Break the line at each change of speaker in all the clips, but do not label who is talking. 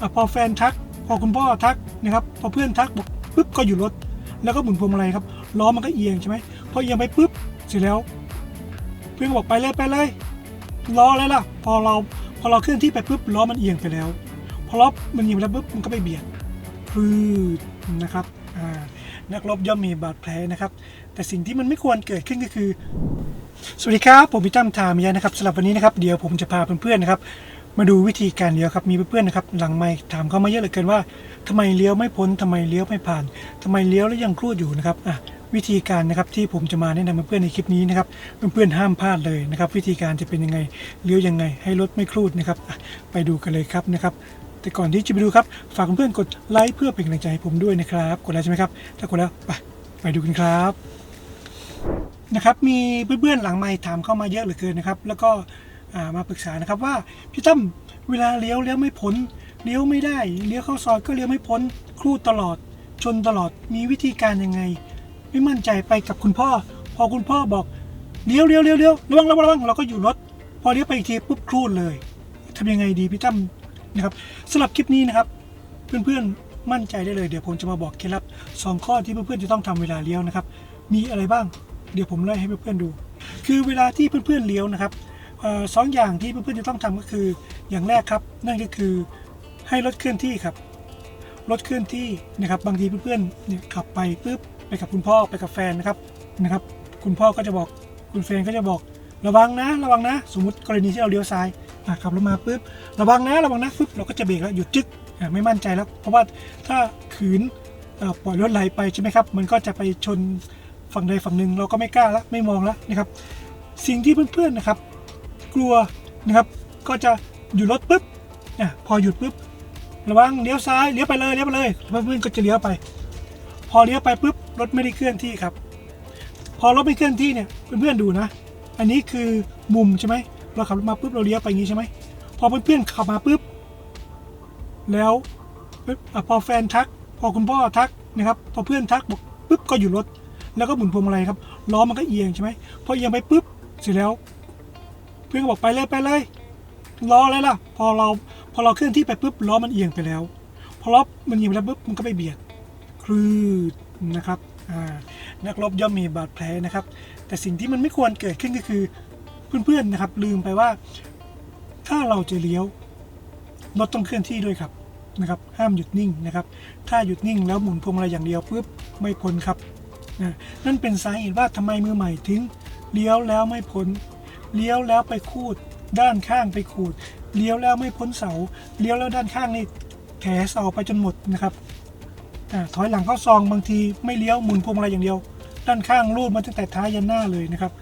อพอแฟนทัก พอคุณพ่อทักนะครับ พอเพื่อนทักบอกปุ๊บก็หยุดรถ แล้วก็หมุนพวงมาลัยครับล้อมันก็เอียงใช่ไหมพอเอียงไปปุ๊บเสร็จแล้ว เพื่อนบอกไปเลยไปเลยล้ออะไรล่ะ พอเราพอเราเคลื่อนที่ไปปุ๊บล้อมันเอียงไปแล้วพอล้อมันเอียงไปแล้วปุ๊บมันก็ไปเบียดพืดนะครับนักรบย่อมมีบาดแผลนะครับ แต่สิ่งที่มันไม่ควรเกิดขึ้นก็คือ สวัสดีครับ ผมพี่ตั้มทามยะนะครับสำหรับวันนี้นะครับ เดี๋ยวผมจะพาเพื่อนๆนะครับ มาดูวิธีการเลี้ยวครับมีเพื่อนๆนะครับหลังไม่ถามเข้ามาเยอะเหลือเกินว่าทำไมเลี้ยวไม่พ้นทำไมเลี้ยวไม่ผ่านทำไมเลี้ยวแล้วยังครูดอยู่นะครับอะวิธีการนะครับที่ผมจะมาแนะนำเพื่อนๆในคลิปนี้นะครับเพื่อนๆห้ามพลาดเลยนะครับ วิธีการจะเป็นยังไงเลี้ยวยังไง ให้รถไม่ครูดนะครับไปดูกันเลยครับนะครับแต่ก่อนที่จะไปดูครับฝากเพื่อนๆกดไลค์เพื่อเป็นกำลังใจให้ผมด้วยนะครับกดไลค์ใช่ไหมครับถ้ากดแล้วไปไปดูกันครับนะครับมีเพื่อนๆหลังไมค์ถามเข้ามาเยอะเหลือเกินนะครับ แล้วก็ มาปรึกษานะครับว่าพี่ตั้มเวลาเลี้ยวเลี้ยวไม่พ้นเลี้ยวไม่ได้เลี้ยวเข้าซอยก็เลี้ยวไม่พ้นครูตลอด ชนตลอดมีวิธีการยังไง ไม่มั่นใจไปกับคุณพ่อ พอคุณพ่อบอกเลี้ยวเลี้ยวเลี้ยวเลี้ยวระวังระวังระวังเราก็อยู่รถพอเลี้ยวไปอีกทีปุ๊บครูดเลยทำยังไงดีพี่ตั้มนะครับสำหรับคลิปนี้นะครับ เพื่อนๆมั่นใจได้เลยเดี๋ยวผมจะมาบอกเคล็ดลับสองข้อที่เพื่อนๆจะต้องทำเวลาเลี้ยวนะครับ มีอะไรบ้าง เดี๋ยวผมไล่ให้เพื่อนๆดู คือเวลาที่เพื่อนๆเลี้ยวนะครับ สองอย่างที่เพื่อนๆจะต้องทำก็คือ อย่างแรกครับ นั่นก็คือให้รถเคลื่อนที่ครับรถเคลื่อนที่นะครับบางทีเพื่อนๆเนี่ยขับไปปุ๊บไปกับคุณพ่อไปกับแฟนนะครับนะครับ คุณพ่อก็จะบอกคุณแฟนก็จะบอก ระวังนะ ระวังนะ สมมติกรณีที่เราเลี้ยวซ้ายขับรถมาปุ๊บระวังนะระวังนะปุ๊บเราก็จะเบรกแล้วหยุดจึ๊กไม่มั่นใจแล้ว เพราะว่าถ้าขืนปล่อยรถไหลไปใช่ไหมครับ มันก็จะไปชนฝั่งใดฝั่งหนึ่งเราก็ไม่กล้าละไม่มองละนะครับ สิ่งที่เพื่อนๆนะครับ ลัวนะครับ ก็จะหยุดรถปุ๊บอะพอหยุดปุ๊บระวังเลี้ยวซ้ายเลี้ยวไปเลยเลี้ยวไปเลยเพื่อนก็จะเลี้ยวไป พอเลี้ยวไปปุ๊บรถไม่ได้เคลื่อนที่ครับ พอรถไม่เคลื่อนที่เนี่ยเพื่อนๆดูนะ อันนี้คือมุมใช่ไหมเราขับรถมาปุ๊บเราเลี้ยวไปอย่างนี้ใช่ไหมพอเพื่อนๆขับมาปุ๊บแล้วปุ๊บอะพอแฟนทัก พอคุณพ่อทักนะครับ พอเพื่อนทักบอกปุ๊บก็หยุดรถ แล้วก็หมุนพวงมาลัยครับล้อมันก็เอียงใช่ไหมพอเอียงไปปุ๊บเสร็จแล้ว เพื่อนก็บอกไปเลยไปเลยล้ออะไรล่ะ พอเราพอเราเคลื่อนที่ไปปุ๊บล้อมันเอียงไปแล้วพอล้อมันเอียงไปแล้วปุ๊บมันก็ไปเบียดคลืดนะครับนักรบย่อมมีบาดแผลนะครับ แต่สิ่งที่มันไม่ควรเกิดขึ้นก็คือเพื่อนๆนะครับ ลืมไปว่า ถ้าเราจะเลี้ยวรถต้องเคลื่อนที่ด้วยครับนะครับห้ามหยุดนิ่งนะครับ ถ้าหยุดนิ่งแล้วหมุนพวงมาลัยอย่างเดียวปุ๊บไม่พ้นครับนะนั่นเป็นสาเหตุว่าทำไมมือใหม่ถึงเลี้ยวแล้วไม่พ้น เลี้ยวแล้วไปคูด ด้านข้างไปขูด เลี้ยวแล้วไม่พ้นเสา เลี้ยวแล้วด้านข้างนี่แถเสาไปจนหมดนะครับอถอยหลังเข้าซองบางทีไม่เลี้ยวหมุนพวงมาลัยอย่างเดียว ด้านข้างรูดมาตั้งแต่ท้ายยันหน้าเลยนะครับ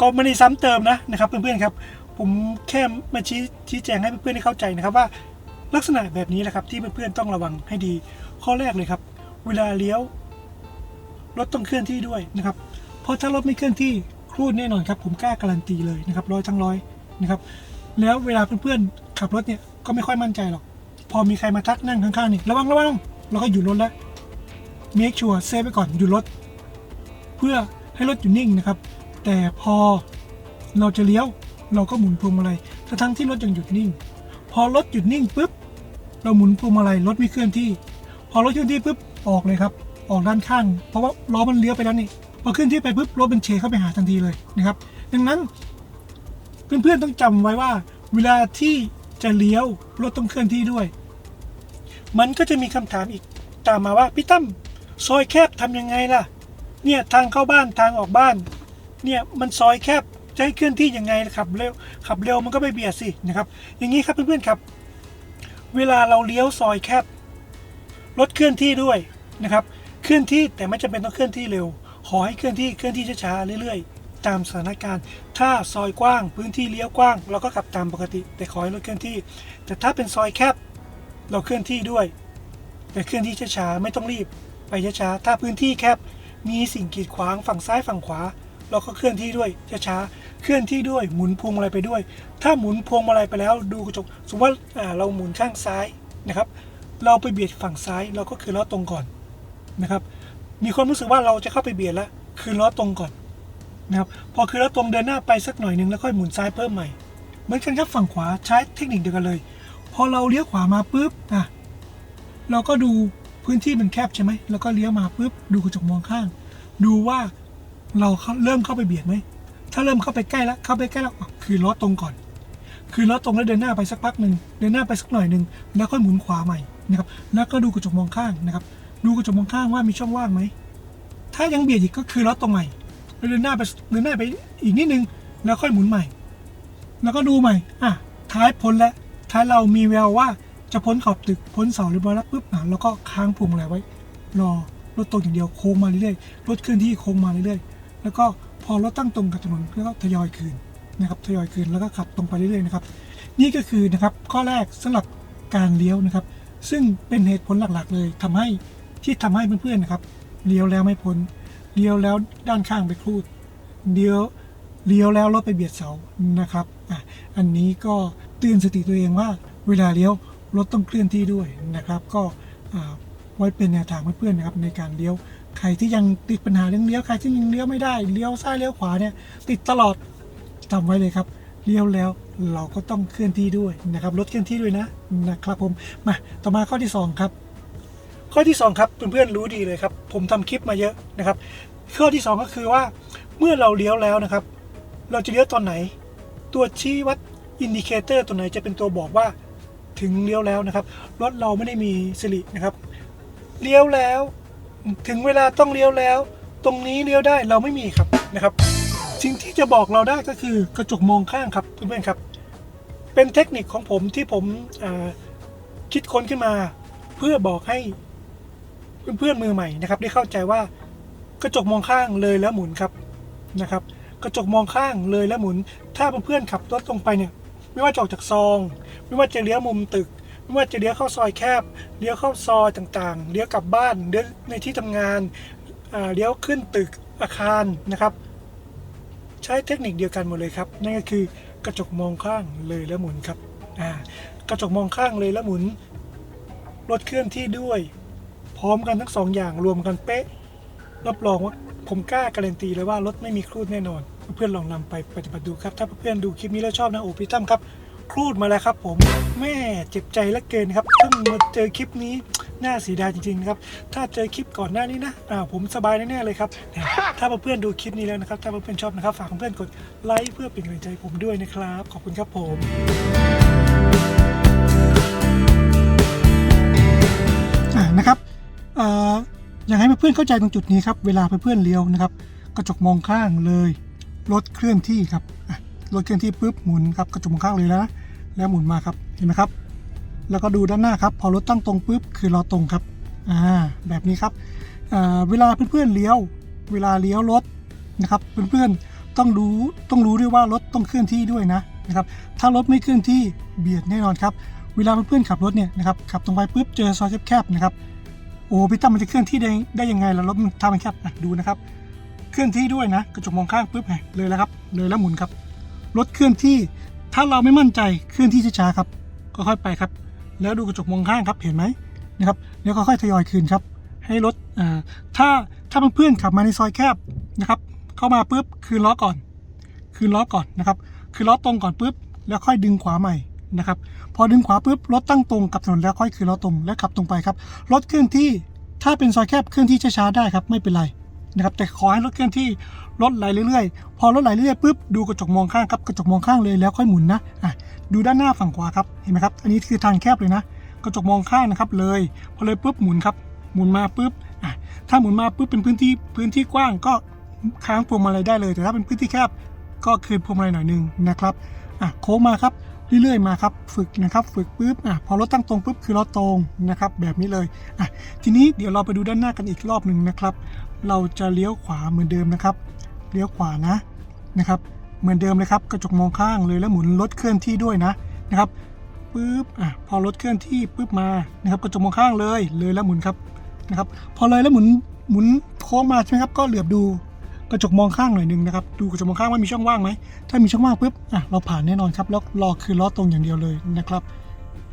ก็ไม่ได้ซ้ำเติมนะนะครับเพื่อนๆครับ ผมแค่มาชี้ชี้แจงให้เพื่อนๆได้เข้าใจนะครับว่าลักษณะแบบนี้แหละครับที่เพื่อนๆต้องระวังให้ดี ข้อแรกเลยครับ เวลาเลี้ยว รถต้องเคลื่อนที่ด้วยนะครับ เพราะถ้ารถไม่เคลื่อนที่ รูดแน่นอนครับผมกล้าการันตีเลยนะครับร้อยทั้งร้อยนะครับแล้วเวลาเพื่อนๆขับรถเนี่ยก็ไม่ค่อยมั่นใจหรอก พอมีใครมาทักนั่งข้างๆนี่ระวังระวังเราก็หยุดรถแล้วเมคชัวร์เซฟไว้ก่อนหยุดรถ เพื่อให้รถอยู่นิ่งนะครับ แต่พอเราจะเลี้ยวเราก็หมุนพวงมาลัยทั้งที่รถยังหยุดนิ่ง พอรถหยุดนิ่งปุ๊บเราหมุนพวงมาลัยรถไม่เคลื่อนที่ พอรถเคลื่อนที่ปุ๊บออกเลยครับ ออกด้านข้าง เพราะว่าล้อมันเลี้ยวไปแล้วนี่ พอเคลื่อนที่ไปปุ๊บรถมันเชเข้าไปหาทันทีเลยนะครับ ดังนั้น เพื่อนๆต้องจำไว้ว่า เวลาที่จะเลี้ยวรถต้องเคลื่อนที่ด้วย มันก็จะมีคำถามอีกตามมาว่าพี่ตั้มซอยแคบทำยังไงล่ะ เนี่ยทางเข้าบ้านทางออกบ้าน เนี่ยมันซอยแคบจะให้เคลื่อนที่ยังไงขับเร็วขับเร็วมันก็ไม่เบียดสินะครับ อย่างนี้ครับเพื่อนๆครับ เวลาเราเลี้ยวซอยแคบรถเคลื่อนที่ด้วยนะครับ เคลื่อนที่แต่ไม่จำเป็นต้องเคลื่อนที่เร็ว ขอให้เคลื่อนที่เคลื่อนที่ช้าๆเรื่อยๆ ตามสถานการณ์ ถ้าซอยกว้างพื้นที่เลี้ยวกว้าง เราก็ขับตามปกติ แต่ขอให้รถเคลื่อนที่ แต่ถ้าเป็นซอยแคบเราเคลื่อนที่ด้วย แต่เคลื่อนที่ช้าๆไม่ต้องรีบไปช้าๆถ้าพื้นที่แคบมีสิ่งกีดขวางฝั่งซ้ายฝั่งขวา เราก็เคลื่อนที่ด้วยช้าๆเคลื่อนที่ด้วยหมุนพวงมาลัยไปด้วย ถ้าหมุนพวงมาลัยไปแล้วดูกระจกสมมติว่าเราหมุนข้างซ้ายนะครับ เราไปเบียดฝั่งซ้ายเราก็คือล้อตรงก่อนนะครับ มีความรู้สึกว่าเราจะเข้าไปเบียดแล้วคือล้อตรงก่อนนะครับพอคือล้อตรงเดินหน้าไปสักหน่อยหนึงแล้วค่อยหมุนซ้ายเพิ่มใหม่เหมือนกันครับฝั่งขวาใช้เทคนิคเดียวกันเลย พอเราเลี้ยวขวามาปุ๊บอะเราก็ดูพื้นที่มันแคบใช่ไหมแล้วก็เลี้ยวมาปุ๊บดูกระจกมองข้าง ดูว่าเราเริ่มเข้าไปเบียดไหมถ้าเริ่มเข้าไปใกล้แล้วเข้าไปใกล้แล้วคือล้อตรงก่อน คือล้อตรงแล้วเดินหน้าไปสักพักหนึ่งเดินหน้าไปสักหน่อยหนึ่งแล้วค่อยหมุนขวาใหม่นะครับแล้วก็ดูกระจกมองข้างนะครับ ดูกระจกมองข้างว่ามีช่องว่างไหม ถ้ายังเบียดอีกก็คือล้อตรงใหม่แล้วเดินหน้าไปเดินหน้าไปอีกนิดนึง แล้วค่อยหมุนใหม่ แล้วก็ดูใหม่ อะ ท้ายพ้นแล้ว ท้ายเรามีแววว่าจะพ้นขอบตึกพ้นเสาเรียบร้อยแล้วปุ๊บอะแล้วก็ค้างพวงมาลัยไว้ รอรถตรงอย่างเดียวโค้งมาเรื่อยๆ รถเคลื่อนที่โค้งมาเรื่อยๆ แล้วก็พอรถตั้งตรงกับถนนก็ทยอยคืนนะครับ ทยอยคืนแล้วก็ขับตรงไปเรื่อยๆนะครับ นี่ก็คือนะครับข้อแรกสำหรับการเลี้ยวนะครับ ซึ่งเป็นเหตุผลหลักๆเลยทำให้ ที่ทำให้เพื่อนๆนะครับเลี้ยวแล้วไม่พ้นเลี้ยวแล้วด้านข้างไปครูดเลี้ยวเลี้ยวแล้วรถไปเบียดเสานะครับอะอันนี้ก็เตือนสติตัวเองว่า เวลาเลี้ยวรถต้องเคลื่อนที่ด้วยนะครับ ก็ไว้เป็นแนวทางเพื่อนๆนะครับในการเลี้ยวใครที่ยังติดปัญหาเรื่องเลี้ยวใครที่ยังเลี้ยวไม่ได้เลี้ยวซ้ายเลี้ยวขวาเนี่ยติดตลอดจำไว้เลยครับเลี้ยวแล้วเราก็ต้องเคลื่อนที่ด้วยนะครับรถเคลื่อนที่ด้วยนะนะครับผมมาต่อมาข้อที่สองครับ ข้อที่สองครับเพื่อนๆรู้ดีเลยครับ ผมทำคลิปมาเยอะนะครับ ข้อที่สองก็คือว่าเมื่อเราเลี้ยวแล้วนะครับ เราจะเลี้ยวตอนไหน ตัวชี้วัดอินดิเคเตอร์ตัวไหนจะเป็นตัวบอกว่าถึงเลี้ยวแล้วนะครับรถเราไม่ได้มีสิรินะครับ เลี้ยวแล้ว ถึงเวลาต้องเลี้ยวแล้ว ตรงนี้เลี้ยวได้เราไม่มีครับนะครับ สิ่งที่จะบอกเราได้ก็คือกระจกมองข้างครับเพื่อนๆครับ เป็นเทคนิคของผมที่ผมคิดค้นขึ้นมา เพื่อบอกให้ เพื่อนๆมือใหม่นะครับได้เข้าใจว่ากระจกมองข้างเลยแล้วหมุนครับนะครับ กระจกมองข้างเลยแล้วหมุน ถ้าเพื่อนๆขับรถตรงไปเนี่ยไม่ว่าจะออกจากซอง ไม่ว่าจะเลี้ยวมุมตึก ไม่ว่าจะเลี้ยวเข้าซอยแคบ เลี้ยวเข้าซอยต่างๆ เลี้ยวกลับบ้านเลี้ยวในที่ทำงานอ่าเลี้ยวขึ้นตึกอาคารนะครับ ใช้เทคนิคเดียวกันหมดเลยครับ นั่นก็คือกระจกมองข้างเลยแล้วหมุนครับอ่ากระจกมองข้างเลยแล้วหมุนรถเคลื่อนที่ด้วย พร้อมกันทั้งสองอย่างรวมกันเป๊ะรับรองว่าผมกล้าการันตีเลยว่ารถไม่มีครูดแน่นอน เพื่อนลองนำไปปฏิบัติดูครับ ถ้าเพื่อนดูคลิปนี้แล้วชอบนะโอ้พี่ตั้มครับครูดมาแล้วครับ ผมแม่เจ็บใจเหลือเกินครับเพิ่งมาเจอคลิปนี้น่าเสียดายจริงๆครับ ถ้าเจอคลิปก่อนหน้านี้นะอ่าผมสบายแน่ๆเลยครับ ถ้าเพื่อนๆดูคลิปนี้แล้วนะครับ ถ้าเพื่อนๆชอบนะครับ ฝากเพื่อนกดไลค์เพื่อเป็นกำลังใจผมด้วยนะครับ ขอบคุณครับผม อยากให้เพื่อนๆเข้าใจตรงจุดนี้ครับ เวลาเพื่อนๆเลี้ยวนะครับ กระจกมองข้างเลยรถเคลื่อนที่ครับรถเคลื่อนที่ปุ๊บหมุนครับกระจกมองข้างเลยแล้วนะแล้วหมุนมาครับเห็นไหมครับ แล้วก็ดูด้านหน้าครับ พอรถตั้งตรงปุ๊บคือเราตรงครับอ่าแบบนี้ครับเวลาเพื่อนๆเลี้ยว เวลาเลี้ยวรถนะครับเพื่อนๆต้องรู้ต้องรู้ด้วยว่ารถต้องเคลื่อนที่ด้วยนะนะครับ ถ้ารถไม่เคลื่อนที่เบียดแน่นอนครับ เวลาเพื่อนๆขับรถเนี่ยนะครับขับตรงไปปุ๊บเจอซอยแคบๆนะครับ โอ้พี่ตั้มมันจะเคลื่อนที่ได้ได้ยังไงล่ะรถมันทามันแคบอะดูนะครับ เคลื่อนที่ด้วยนะกระจกมองข้างปุ๊บไงเลยแล้วครับเลยแล้วหมุนครับรถเคลื่อนที่ถ้าเราไม่มั่นใจเคลื่อนที่ช้าๆครับก็ค่อยไปครับ แล้วดูกระจกมองข้างครับเห็นไหมนะครับแล้วก็ค่อยทยอยคืนครับ ให้รถอ่าถ้าถ้าเพื่อนๆขับมาในซอยแคบนะครับ เข้ามาปุ๊บคืนล้อก่อน คืนล้อก่อนนะครับ คือล้อตรงก่อนปุ๊บแล้วค่อยดึงขวาใหม่ นะครับ พอดึงขวาปุ๊บรถตั้งตรงกับถนนแล้วค่อยคืนล้อตรงแล้วขับตรงไปครับ รถเคลื่อนที่ถ้าเป็นซอยแคบเคลื่อนที่ช้าๆได้ครับไม่เป็นไรนะครับแต่ขอให้รถเคลื่อนที่รถไหลเรื่อยๆ พอรถไหลเรื่อยๆปุ๊บดูกระจกมองข้างครับกระจกมองข้างเลยแล้วค่อยหมุนนะอะดูด้านหน้าฝั่งขวาครับเห็นไหมครับอันนี้คือทางแคบเลยนะ กระจกมองข้างนะครับเลย พอเลยปุ๊บหมุนครับหมุนมาปุ๊บอะถ้าหมุนมาปุ๊บเป็นพื้นที่พื้นที่กว้างก็ค้างพวงมาลัยได้เลย แต่ถ้าเป็นพื้นที่แคบ ก็คืนพวงมาลัยหน่อยหนึงนะครับอะโค้งมาครับเรื่อยๆมาครับฝึกนะครับฝึกปุ๊บอะพอรถตั้งตรงปุ๊บคือรถตรงนะครับแบบนี้เลยอะทีนี้เดี๋ยวเราไปดูด้านหน้ากันอีกรอบหนึ่งนะครับ เราจะเลี้ยวขวาเหมือนเดิมนะครับ เลี้ยวขวานะนะครับ เหมือนเดิมเลยครับกระจกมองข้างเลยแล้วหมุนรถเคลื่อนที่ด้วยนะนะครับปุ๊บอะพอรถเคลื่อนที่ปุ๊บมานะครับกระจกมองข้างเลยเลยแล้วหมุนครับนะครับ พอเลยแล้วหมุนหมุนโค้งมาใช่ไหมครับก็เหลือบดู กระจกมองข้างหน่อยหนึงนะครับดูกระจกมองข้างว่ามีช่องว่างไหมถ้ามีช่องว่างปุ๊บอะเราผ่านแน่นอนครับแล้วรอคือล้อตรงอย่างเดียวเลยนะครับ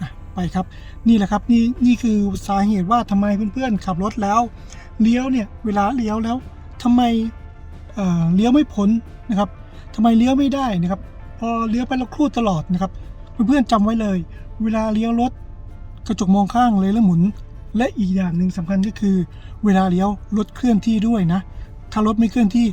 อะไปครับนี่แหละครับนี่นี่คือสาเหตุว่าทำไมเพื่อนๆขับรถแล้วเลี้ยวเนี่ยเวลาเลี้ยวแล้วทำไมเอ่อเลี้ยวไม่พ้นนะครับทำไมเลี้ยวไม่ได้นะครับ พอเลี้ยวไปแล้วครูดตลอดนะครับ เพื่อนๆจำไว้เลย เวลาเลี้ยวรถกระจกมองข้างเลยแล้วหมุน และอีกอย่างหนึ่งสำคัญก็คือ เวลาเลี้ยวรถเคลื่อนที่ด้วยนะ ถ้ารถไม่เคลื่อนที่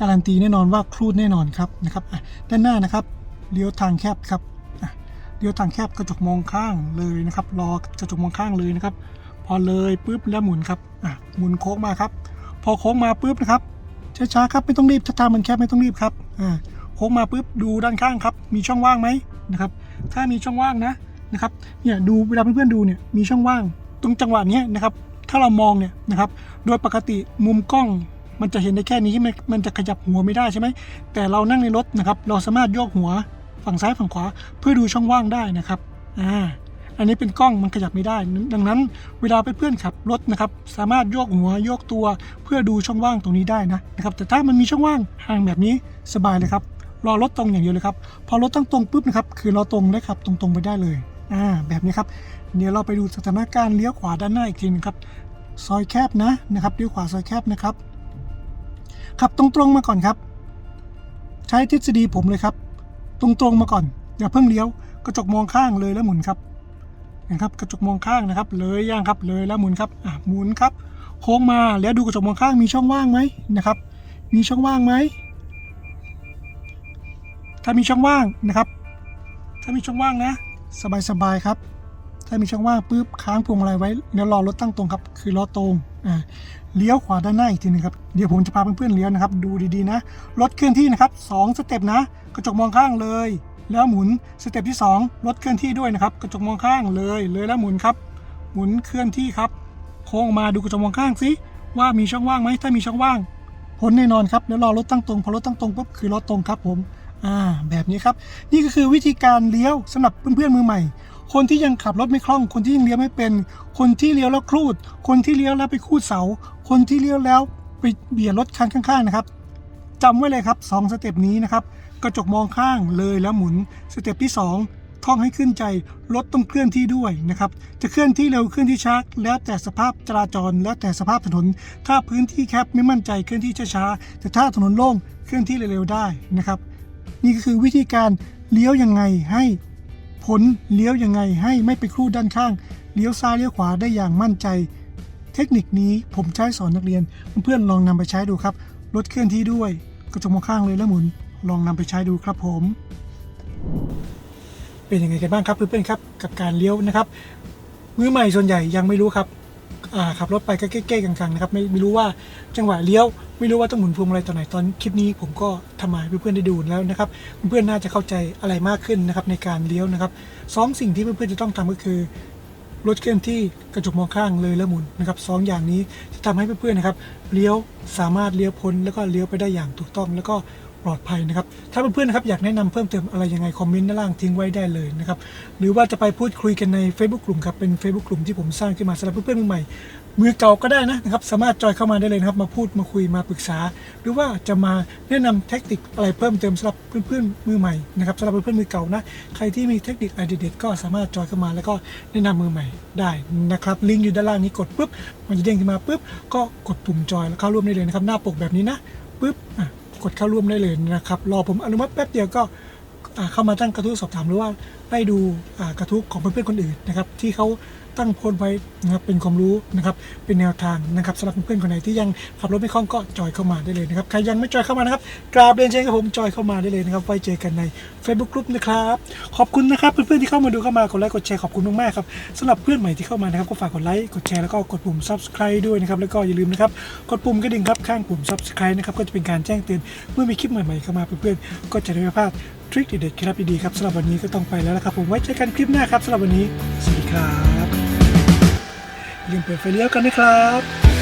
การันตีแน่นอนว่าครูดแน่นอนครับนะครับด้านหน้านะครับเลี้ยวทางแคบครับเลี้ยวทางแคบกระจกมองข้างเลยนะครับรอกระจกมองข้างเลยนะครับ พอเลยปุ๊บแล้วหมุนครับอะหมุนโค้งมาครับ พอโค้งมาปุ๊บนะครับช้าๆครับไม่ต้องรีบถ้าทางมันแคบไม่ต้องรีบครับอ่าโค้งมาปุ๊บดูด้านข้างครับ มีช่องว่างไหมนะครับ ถ้ามีช่องว่างนะนะครับเนี่ยดูเวลาเพื่อนๆดูเนี่ยมีช่องว่าง ตรงจังหวะนี้นะครับ ถ้าเรามองเนี่ยนะครับ โดยปกติมุมกล้อง มันจะเห็นได้แค่นี้มันมันจะขยับหัวไม่ได้ใช่ไหม แต่เรานั่งในรถนะครับ เราสามารถโยกหัวฝั่งซ้ายฝั่งขวา เพื่อดูช่องว่างได้นะครับ อ่า อันนี้เป็นกล้องมันขยับไม่ได้ ดังนั้น เวลาเพื่อนๆขับรถนะครับ สามารถโยกหัวโยกตัวเพื่อดูช่องว่างตรงนี้ได้นะนะครับ แต่ถ้ามันมีช่องว่างห่างแบบนี้สบายเลยครับ รอรถตรงอย่างเดียวเลยครับ พอรถตั้งตรงปุ๊บนะครับ คือเราตรงได้ขับ ตรงๆไปได้เลย อ่า แบบนี้ครับ เดี๋ยวเราไปดูสถานการณ์เลี้ยวขวาด้านหน้าอีกทีนึงครับ ซอยแคบนะนะครับเลี้ยวขวาซอยแคบนะครับ ขับตรงๆมาก่อนครับ ใช้ทฤษฎีผมเลยครับ ตรงๆมาก่อน อย่าเพิ่งเลี้ยว กระจกมองข้างเลยแล้วหมุนครับนะครับ กระจกมองข้างนะครับ เลยย่างครับเลยแล้วหมุนครับอะหมุนครับ โค้งมาแล้วดูกระจกมองข้างมีช่องว่างไหมนะครับ มีช่องว่างไหมถ้ามีช่องว่างนะครับ ถ้ามีช่องว่างนะ สบายๆครับ ถ้ามีช่องว่างปุ๊บค้างพวงมาลัยไว้แล้วรอรถตั้งตรงครับ คือล้อตรง เลี้ยวขวาด้านหน้าอีกทีหนึงครับ เดี๋ยวผมจะพาเพื่อนๆเลี้ยวนะครับ ดูดีๆนะ รถเคลื่อนที่นะครับสองสเต็ปนะ กระจกมองข้างเลย แล้วหมุน สเต็ปที่สองรถเคลื่อนที่ด้วยนะครับ กระจกมองข้างเลย เลยแล้วหมุนครับ หมุนเคลื่อนที่ครับ โค้งมาดูกระจกมองข้างสิ ว่ามีช่องว่างไหม ถ้ามีช่องว่างพ้นแน่นอนครับ แล้วรอรถตั้งตรง พอรถตั้งตรงปุ๊บคือรถตรงครับผม อ่า แบบนี้ครับ นี่ก็คือวิธีการเลี้ยวสำหรับเพื่อนๆมือใหม่ คนที่ยังขับรถไม่คล่อง คนที่ยังเลี้ยวไม่เป็น คนที่เลี้ยวแล้วครูด คนที่เลี้ยวแล้วไปคูดเสา คนที่เลี้ยวแล้วไปเบียดรถคันข้างๆนะครับจำไว้เลยครับสองสเต็ปนี้นะครับ กระจกมองข้างเลยแล้วหมุน สเต็ปที่สองท่องให้ขึ้นใจ รถต้องเคลื่อนที่ด้วยนะครับ จะเคลื่อนที่เร็วเคลื่อนที่ช้า แล้วแต่สภาพจราจร แล้วแต่สภาพถนน ถ้าพื้นที่แคบไม่มั่นใจเคลื่อนที่ช้าๆ แต่ถ้าถนนโล่งเคลื่อนที่เร็วๆได้นะครับ นี่ก็คือวิธีการเลี้ยวยังไงให้ ผลเลี้ยวยังไงให้ไม่ไปครูดด้านข้าง เลี้ยวซ้ายเลี้ยวขวาได้อย่างมั่นใจ เทคนิคนี้ผมใช้สอนนักเรียนเพื่อนๆลองนำไปใช้ดูครับรถเคลื่อนที่ด้วยกระจกมองข้างเลยแล้วหมุน ลองนำไปใช้ดูครับผม เป็นยังไงกันบ้างครับเพื่อนๆครับ กับการเลี้ยวนะครับมือใหม่ส่วนใหญ่ยังไม่รู้ครับ ขับรถไปก็เก้ๆกังๆนะครับไม่ไม่รู้ว่าจังหวะเลี้ยวไม่รู้ว่าต้องหมุนพวงมาลัยตอนไหนตอนคลิปนี้ผมก็ทำมาให้เพื่อนๆได้ดูแล้วนะครับเพื่อนๆน่าจะเข้าใจอะไรมากขึ้นนะครับในการเลี้ยวนะครับสองสิ่งที่เพื่อนๆจะต้องทำก็คือรถเคลื่อนที่กระจกมองข้างเลยแล้วหมุนนะครับสองอย่างนี้จะทำให้เพื่อนๆนะครับเลี้ยวสามารถเลี้ยวพ้นแล้วก็เลี้ยวไปได้อย่างถูกต้อง แล้วก็ ปลอดภัยนะครับ ถ้าเพื่อนๆนะครับอยากแนะนำเพิ่มเติมอะไรยังไงคอมเมนต์ด้านล่างทิ้งไว้ได้เลยนะครับ หรือว่าจะไปพูดคุยกันใน Facebook กลุ่มครับ เป็น Facebook กลุ่มที่ผมสร้างขึ้นมาสำหรับเพื่อนๆมือใหม่ มือเก่าก็ได้นะนะครับ สามารถจอยเข้ามาได้เลยนะครับ มาพูดมาคุยมาปรึกษา หรือว่าจะมาแนะนำเทคนิคอะไรเพิ่มเติมสำหรับเพื่อนๆมือใหม่นะครับสำหรับเพื่อนๆมือเก่านะ ใครที่มีเทคนิคไอเดียก็สามารถจอยเข้ามาแล้วก็แนะนำมือใหม่ได้นะครับ ลิงก์อยู่ด้านล่างนี้กดปุ๊บ มันจะเด้งขึ้นมาปุ๊บ ก็กดปุ่มจอยแล้วเข้าร่วมได้เลยนะครับ หน้าปกแบบนี้นะปุ๊บอะ กดเข้าร่วมได้เลยนะครับ รอผมอนุมัติแป๊บเดียวก็เข้ามาตั้งกระทู้สอบถามหรือว่าได้ดูกระทู้ของเพื่อนๆคนอื่นนะครับที่เขา ตั้งโพสต์ไว้นะครับเป็นความรู้นะครับเป็นแนวทางนะครับสำหรับเพื่อนๆคนไหนที่ยังขับรถไม่คล่องก็จอยเข้ามาได้เลยนะครับใครยังไม่จอยเข้ามานะครับกราบเรียนเชิญกับผมจอยเข้ามาได้เลยนะครับไว้เจอกันใน Facebook กลุ่มนะครับขอบคุณนะครับเพื่อนๆที่เข้ามาดูเข้ามากดไลค์กดแชร์ขอบคุณมากๆครับสำหรับเพื่อนใหม่ที่เข้ามานะครับก็ฝากกดไลค์กดแชร์แล้วก็กดปุ่ม subscribe ด้วยนะครับแล้วก็อย่าลืมนะครับกดปุ่มกระดิ่งครับข้างปุ่ม subscribe นะครับก็จะเป็นการแจ้งเตือนเมื่อมีคลิปใหม่ๆเข้ามาเพื่อนๆก็จะได้ไม่พลาดทริคเด็ดๆเคล็ดลับดีๆครับสำหรับวันนี้ก็ต้องไปแล้วละครับผมไว้เจอกันคลิปหน้าครับสำหรับวันนี้สวัสดีครับ ลืมเปิดไฟเลี้ยวกันนะครับ